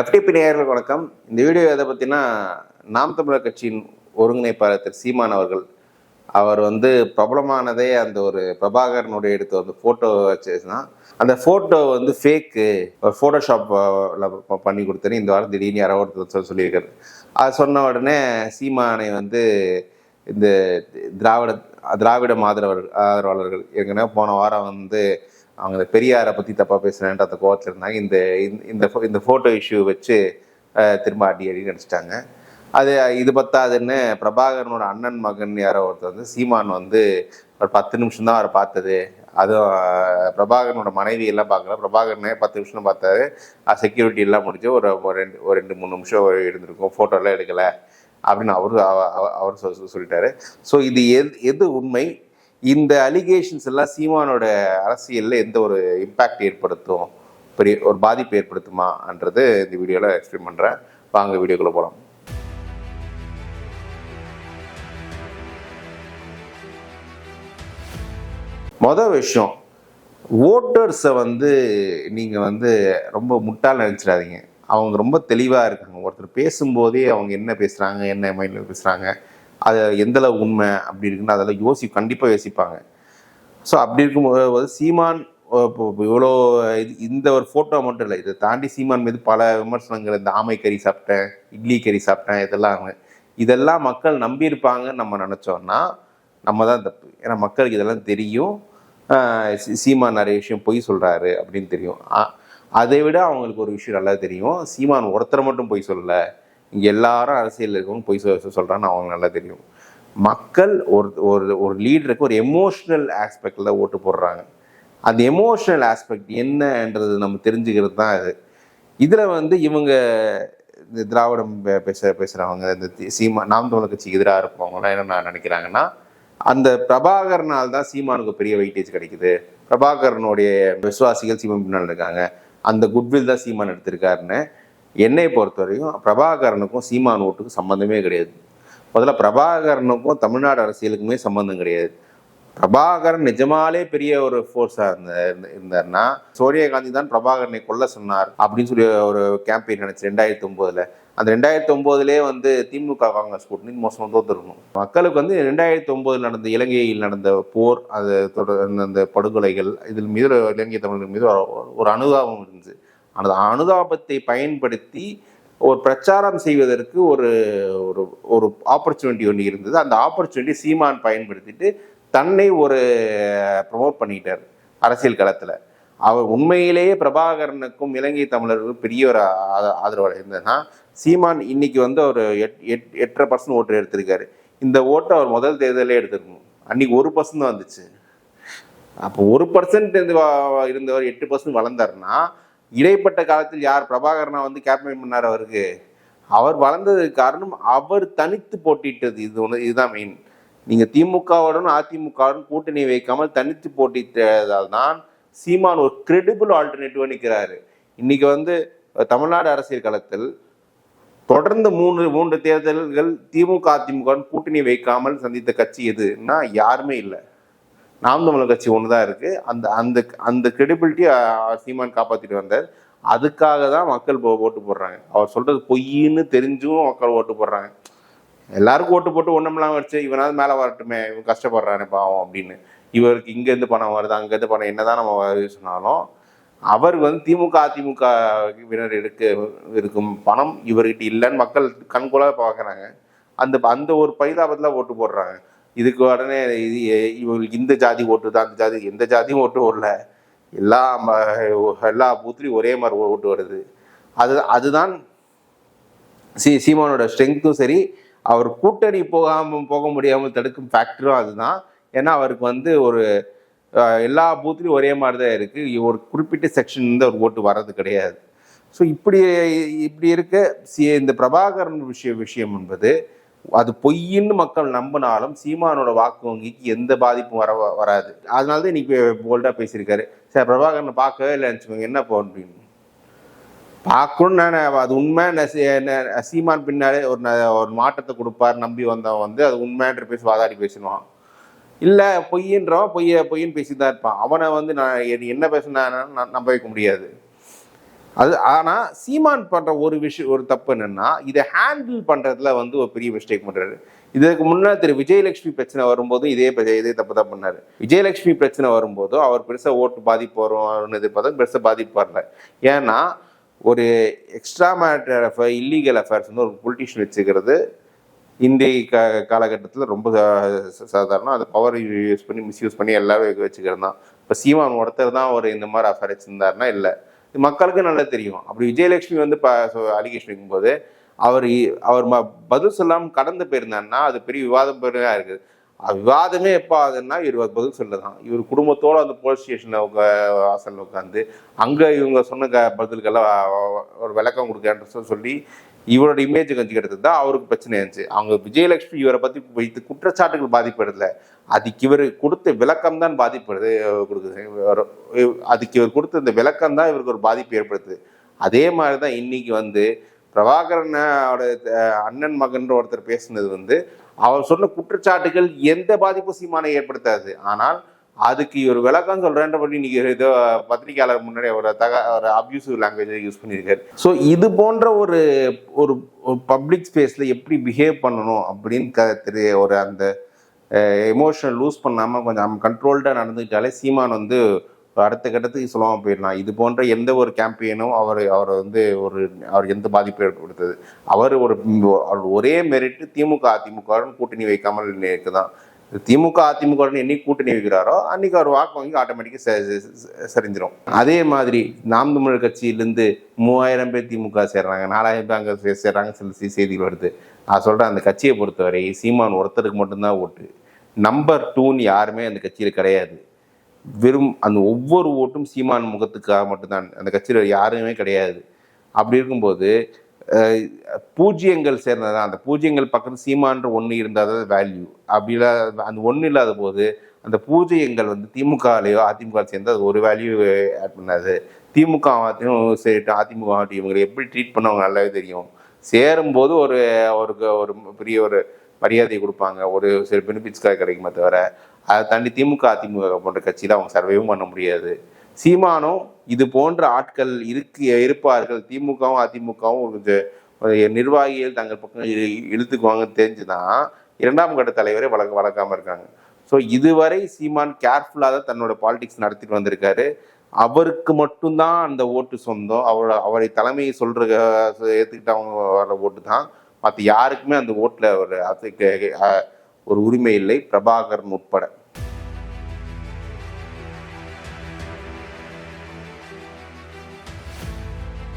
FTP நேயர்கள் வணக்கம். இந்த வீடியோ எதை பற்றினா நாம் தமிழர் கட்சியின் ஒருங்கிணைப்பாளர் திரு சீமான் அவர்கள் அவர் வந்து பிரபலமானதே அந்த ஒரு பிரபாகரனுடைய எடுத்து வந்து ஃபோட்டோ வச்சுன்னா அந்த ஃபோட்டோ வந்து ஃபேக்கு ஃபோட்டோஷாப்பில் பண்ணி கொடுத்தேன்னு இந்த வாரம் திடீர்னு யாரோ ஒருத்தர் சொல் சொல்லியிருக்காரு. அது சொன்ன உடனே சீமானை வந்து இந்த திராவிட திராவிட ஆதரவர் ஆதரவாளர்கள் ஏற்கனவே போன வாரம் வந்து அவங்க இந்த பெரியாரை பற்றி தப்பாக பேசுகிறேன்ட்டு அந்த கோவத்தில் இருந்தாங்க. இந்த இந்த- இந்த இந்த ஃபோட்டோ இஷ்யூ வச்சு திரும்ப அடி அடி நடிச்சிட்டாங்க. அது இது பத்தாதுன்னு பிரபாகரனோட அண்ணன் மகன் யாரோ ஒருத்தர் வந்து சீமான் வந்து ஒரு பத்து நிமிஷம் தான் அவரை பார்த்தது. அதுவும் பிரபாகரனோட மனைவி எல்லாம் பார்க்கல. பிரபாகரனே பத்து நிமிஷம் பார்த்தாரு. செக்யூரிட்டி எல்லாம் முடிஞ்சு ஒரு ஒரு ரெண்டு ஒரு ரெண்டு மூணு நிமிஷம் இருந்திருக்கும். ஃபோட்டோலாம் எடுக்கலை. அப்படின்னு அவரு அவ- அவ- அவர் சொல்லிட்டாரு. ஸோ இது எது எது உண்மை? இந்த அலிகேஷன்ஸ் எல்லாம் சீமானோட அரசியலில் எந்த ஒரு இம்பேக்ட் ஏற்படுத்தும்? பெரிய ஒரு பாதிப்பு ஏற்படுத்துமான்றது இந்த வீடியோவில் எக்ஸ்பிளைன் பண்ணுறேன் வாங்க வீடியோக்குள்ளே போகலாம் மொதல் விஷயம் ஓட்டர்ஸை வந்து நீங்கள் வந்து ரொம்ப முட்டாள் நினச்சிடாதீங்க. அவங்க ரொம்ப தெளிவாக இருக்காங்க. ஒருத்தர் பேசும்போதே அவங்க என்ன பேசுகிறாங்க என்ன மைண்டில் பேசுகிறாங்க அது எந்தளவு உண்மை அப்படி இருக்குன்னு அதெல்லாம் யோசி கண்டிப்பாக யோசிப்பாங்க. ஸோ அப்படி இருக்கும்போது சீமான் இவ்வளோ இது இந்த ஒரு ஃபோட்டோ மட்டும் இல்லை. இதை தாண்டி சீமான் மீது பல விமர்சனங்கள் இந்த ஆமை கறி சாப்பிட்டேன் இட்லி கறி சாப்பிட்டேன் இதெல்லாம். இதெல்லாம் மக்கள் நம்பியிருப்பாங்கன்னு நம்ம நினச்சோன்னா நம்ம தான் தப்பு ஏன்னா மக்களுக்கு இதெல்லாம் தெரியும். சீமான் நிறைய விஷயம் பொய் சொல்கிறாரு அப்படின்னு தெரியும். அதை விட அவங்களுக்கு ஒரு விஷயம் நல்லா தெரியும். சீமான் ஒருத்தரை மட்டும் பொய் சொல்லலை. இங்கே எல்லாரும் அரசியல் இருக்கணும்னு பொய் சொல்கிறான்னு அவங்களுக்கு நல்லா தெரியும். மக்கள் ஒரு ஒரு ஒரு லீடருக்கு ஒரு எமோஷ்னல் ஆஸ்பெக்டில் ஓட்டு போடுறாங்க. அந்த எமோஷ்னல் ஆஸ்பெக்ட் என்னன்றது நம்ம தெரிஞ்சுக்கிறது தான் இது இதில் வந்து இவங்க இந்த திராவிடம் பேச பேசுகிறவங்க இந்த சீமா நாம் தமிழர் கட்சிக்கு எதிராக இருப்பவங்களாம் என்ன நான் நினைக்கிறாங்கன்னா அந்த பிரபாகரனால் தான் சீமானுக்கு பெரிய வெயிட்டேஜ் கிடைக்குது. பிரபாகரனுடைய விசுவாசிகள் சீமான் பின்னால் இருக்காங்க. அந்த குட்வில் தான் சீமான் எடுத்திருக்காருன்னு என்னை பொறுத்தவரையும் பிரபாகரனுக்கும் சீமான் ஓட்டுக்கும் சம்மந்தமே கிடையாது. முதல்ல பிரபாகரனுக்கும் தமிழ்நாடு அரசியலுக்குமே சம்மந்தம் கிடையாது. பிரபாகரன் நிஜமாலே பெரிய ஒரு ஃபோர்ஸாக இருந்த இருந்தார்னா இருந்தாருன்னா சோனியா காந்தி தான் பிரபாகரனை கொல்ல சொன்னார் அப்படின்னு சொல்லி ஒரு கேம்பெயின் நினச்சி ரெண்டாயிரத்தி ஒம்போதில் அந்த ரெண்டாயிரத்தி ஒம்போதுலேயே வந்து திமுக காங்கிரஸ் கூட்டணி மோசமாக தோத்துருக்கணும் மக்களுக்கு வந்து ரெண்டாயிரத்தி ஒம்போதில் நடந்த இலங்கையில் நடந்த போர் அது தொடர் அந்த- அந்த படுகொலைகள் இதில் மீது இலங்கை தமிழர்கள் மீது ஒரு- ஒரு அனுதாபம் இருந்துச்சு. அந்த அனுதாபத்தை பயன்படுத்தி ஒரு பிரச்சாரம் செய்வதற்கு ஒரு ஒரு ஒரு ஆப்பர்ச்சுனிட்டி ஒன்று இருந்தது. அந்த ஆப்பர்ச்சுனிட்டி சீமான் பயன்படுத்திட்டு தன்னை ஒரு ப்ரமோட் பண்ணிட்டார் அரசியல் களத்தில். அவர் உண்மையிலேயே பிரபாகரனுக்கும் இலங்கை தமிழர்களுக்கும் பெரிய ஒரு ஆத- ஆதரவாளர் இருந்ததுன்னா சீமான் இன்னைக்கு வந்து ஒரு எட் எட் எட்டரை பர்சன்ட் ஓட்டு எடுத்திருக்காரு. இந்த ஓட்டை அவர் முதல் தேர்தலே எடுத்திருக்கணும். அன்னைக்கு ஒரு பர்சன்ட் தான் வந்துச்சு. அப்போ ஒரு பர்சன்ட் இருந்தவர் எட்டு பர்சன்ட் வளர்ந்தாருன்னா இடைப்பட்ட காலத்தில் யார் பிரபாகரனா வந்து கேப்டன் பண்ணார் அவருக்கு? அவர் வளர்ந்ததுக்கு காரணம் அவர் தனித்து போட்டிட்டது. இது ஒன்று இதுதான் மெயின் நீங்கள் திமுகவுடன் அதிமுகவுடன் கூட்டணி வைக்காமல் தனித்து போட்டிட்டதால் தான் சீமான் ஒரு கிரெடிபிள் ஆல்டர்னேட்டிவாக நிற்கிறாரு இன்னைக்கு வந்து தமிழ்நாடு அரசியல் களத்தில் தொடர்ந்து மூன்று மூன்று தேர்தல்கள் திமுக அதிமுக கூட்டணி வைக்காமல் சந்தித்த கட்சி எதுன்னா யாருமே இல்லை. நாம் தமிழர் கட்சி ஒன்று தான் இருக்குது அந்த அந்த அந்த கிரெடிபிலிட்டியை சீமான் காப்பாற்றிட்டு வந்தார். அதுக்காக தான் மக்கள் ஓட்டு போடுறாங்க. அவர் சொல்கிறது பொய்ன்னு தெரிஞ்சும் மக்கள் ஓட்டு போடுறாங்க. எல்லாருக்கும் ஓட்டு போட்டு ஒண்ணுமெல்லாம் வச்சு இவனாவது மேலே வரட்டுமே இவன் கஷ்டப்படுறானே பாவம் அப்படின்னு. இவருக்கு இங்கேருந்து பணம் வருது அங்கேருந்து பணம் என்னதான் நம்ம வருது சொன்னாலும் அவருக்கு வந்து திமுக அதிமுக வினர் எடுக்க இருக்கும் பணம் இவர்கிட்ட இல்லைன்னு மக்கள் கண்கூட பார்க்குறாங்க. அந்த அந்த ஒரு பரிதாபத்தில் ஓட்டு போடுறாங்க. இதுக்கு உடனே இது இவங்களுக்கு இந்த ஜாதி ஓட்டு தான் அந்த ஜாதி எந்த ஜாதியும் ஓட்டு வரல. எல்லா ம- எல்லா பூத்துலையும் ஒரே மாதிரி ஓட்டு வருது. அது அதுதான் சி சீமானோட ஸ்ட்ரென்த்தும் சரி அவர் கூட்டணி போகாமல் போக முடியாமல் தடுக்கும் ஃபேக்டரும் அதுதான். ஏன்னா அவருக்கு வந்து ஒரு எல்லா பூத்துலையும் ஒரே மாதிரி தான் இருக்குது ஒரு குறிப்பிட்ட செக்ஷன் வந்து அவர் ஓட்டு வர்றது கிடையாது. ஸோ இப்படி இப்படி இருக்க சி இந்த பிரபாகரன் விஷய விஷயம் என்பது அது பொய்ன்னு மக்கள் நம்பினாலும் சீமானோட வாக்கு வங்கிக்கு எந்த பாதிப்பும் வர வராது. அதனால தான் இன்னைக்கு போல்டாக பேசியிருக்காரு. சார் பிரபாகரனை பார்க்கவே இல்லைன்னு வச்சுக்கோங்க. என்ன போ அப்படின்னு. பார்க்கணும்னு நான் அது உண்மை. நான் சீமான் பின்னாலே ஒரு ஒரு மாற்றத்தை கொடுப்பார் நம்பி வந்தவன் வந்து அது உண்மைன்ற பேசி வாதாடி பேசினான் இல்லை பொய்யன்றவன் பொய்ய பொய்யன்னு பேசி தான் இருப்பான். அவனை வந்து நான் என்ன பேசினா நான் நம்ப வைக்க முடியாது. அது ஆனால் சீமான் பண்ணுற ஒரு விஷயம் ஒரு தப்பு என்னென்னா இதை ஹேண்டில் பண்ணுறதுல வந்து ஒரு பெரிய மிஸ்டேக் பண்ணுறாரு இதுக்கு முன்னே திரு விஜயலட்சுமி பிரச்சனை வரும்போதும் இதே இதே தப்பு தான் பண்ணார். விஜயலட்சுமி பிரச்சனை வரும்போதும் அவர் பெருசாக ஓட்டு பாதிப்பு வரும்னு எதிர்பார்த்தா பெருசாக பாதிப்பு வரல. ஏன்னா ஒரு extra matter affair illegal affairs வந்து ஒரு பொலிட்டிஷியன் வச்சுக்கிறது இந்திய கா காலகட்டத்தில் ரொம்ப சாதாரணம். அது பவர் யூஸ் பண்ணி மிஸ்யூஸ் பண்ணி எல்லாரும் வச்சுக்கிறது தான் இப்போ சீமான் ஒருத்தர் தான் ஒரு இந்த மாதிரி அஃபேர் வச்சுருந்தாருன்னா இல்லை. இது மக்களுக்கு நல்லா தெரியும். அப்படி விஜயலட்சுமி வந்து அலிகேஷன் வைக்கும்போது அவர் இ- அவர் ம- பதில் சொல்லாமல் கடந்து போயிருந்தாருன்னா அது பெரிய விவாதம் பெருமையா இருக்குது. விவாதமே எப்போ ஆகுதுன்னா இவர் பதில் சொல்ல தான் இவர் குடும்பத்தோடு அந்த போலீஸ் ஸ்டேஷனில் வாசலில் உட்காந்து அங்கே இவங்க சொன்ன க பதில்கெல்லாம் ஒரு விளக்கம் கொடுக்கன்ற சொல்லி இவரோட இமேஜ் கொஞ்சம் கெடுத்தது தான் அவருக்கு பிரச்சனை இருந்துச்சு. அவங்க விஜயலட்சுமி இவரை பற்றி வைத்து குற்றச்சாட்டுகள் பாதிப்படுறதில்ல அதுக்கு இவர் கொடுத்த விளக்கம் தான் பாதிப்படுது கொடுக்குது. அதுக்கு இவர் கொடுத்த இந்த விளக்கம் தான் இவருக்கு ஒரு பாதிப்பு ஏற்படுத்துது. அதே மாதிரி தான் இன்னைக்கு வந்து பிரபாகரனோட அண்ணன் மகன்ற ஒருத்தர் பேசுனது வந்து அவர் சொன்ன குற்றச்சாட்டுகள் எந்த பாதிப்பும் சீமானை ஏற்படுத்தாது. ஆனால் அதுக்கு இவர் விளக்கம் சொல்றேன்றபடி நீங்க ஏதோ பத்திரிகையாளர் முன்னாடி ஒரு தக ஒரு அப்யூசிவ் லாங்குவேஜை யூஸ் பண்ணியிருக்காரு. ஸோ இது போன்ற ஒரு ஒரு பப்ளிக் ஸ்பேஸில் எப்படி பிஹேவ் பண்ணணும் அப்படின்னு க தெரிய ஒரு அந்த எமோஷனல் லூஸ் பண்ணாமல் கொஞ்சம் கண்ட்ரோல்டாக நடந்துக்கிட்டாலே சீமான் வந்து அடுத்த கட்டத்துக்கு சுலபமாக போயிடலாம் இது போன்ற எந்த ஒரு கேம்பெயினும் அவர் அவர் வந்து ஒரு அவர் எந்த பாதிப்பு ஏற்படுத்துது. அவர் ஒரு ஒரே மெரிட்டு திமுக அதிமுக கூட்டணி வைக்காமல் இருக்குதான் திமுக அதிமுக என்னைக்கு கூட்டணி வைக்கிறாரோ அன்னைக்கு அவர் வாக்கு வாங்கி ஆட்டோமேட்டிக்காக சரிஞ்சிடும் அதே மாதிரி நாம் தமிழர் கட்சியிலேருந்து மூவாயிரம் பேர் திமுக சேர்றாங்க நாலாயிரம் பேர் அங்கே சேர்றாங்க சில செய்திகள் வருது. நான் சொல்கிறேன் அந்த கட்சியை பொறுத்தவரை சீமான் ஒருத்தருக்கு மட்டும்தான் ஓட்டு. நம்பர் டூன்னு யாருமே அந்த கட்சியில் கிடையாது. வெறும் அந்த ஒவ்வொரு ஓட்டும் சீமான் முகத்துக்காக மட்டும்தான். அந்த கட்சியில் யாருமே கிடையாது. அப்படி இருக்கும்போது அஹ், பூஜ்ஜியங்கள் சேர்ந்ததான் அந்த பூஜ்ஜியங்கள் பக்கத்தில் சீமான்ற ஒன்று இருந்தால் தான் வேல்யூ அப்படி இல்லாத அந்த ஒன்று இல்லாத போது அந்த பூஜ்ஜியங்கள் வந்து திமுகலையோ அதிமுக சேர்ந்து அது ஒரு வேல்யூ ஆட் பண்ணாது. திமுக சரி அதிமுக ஆகட்டும் இவங்களை எப்படி ட்ரீட் பண்ணவங்க நல்லாவே தெரியும். சேரும்போது ஒரு ஒரு ஒரு பெரிய ஒரு மரியாதை கொடுப்பாங்க. ஒரு சில பெனிஃபிட்ஸ்க்காக கிடைக்குமே தவிர அதை தாண்டி திமுக அதிமுக போன்ற கட்சியில் அவங்க சர்வேவும் பண்ண முடியாது. சீமானும் இது போன்ற ஆட்கள் இருக்கு இருப்பார்கள். திமுகவும் அதிமுகவும் கொஞ்சம் ஒரு நிர்வாகிகள் தங்கள் பக்கம் இழு- இழுத்துக்குவாங்க தெரிஞ்சுதான் இரண்டாம் கட்ட தலைவரை வளர்க்க வளர்க்காம இருக்காங்க. ஸோ இதுவரை சீமான் கேர்ஃபுல்லாக தான் தன்னோட பாலிடிக்ஸ் நடத்திட்டு வந்திருக்காரு. அவருக்கு மட்டும்தான் அந்த ஓட்டு சொந்தம். அவரோட அவரை தலைமையை சொல்ற ஏற்றுக்கிட்டவங்க வர ஓட்டு தான். மற்ற யாருக்குமே அந்த ஓட்டில் ஒரு அது- ஒரு உரிமை இல்லை. பிரபாகரன் உட்பட.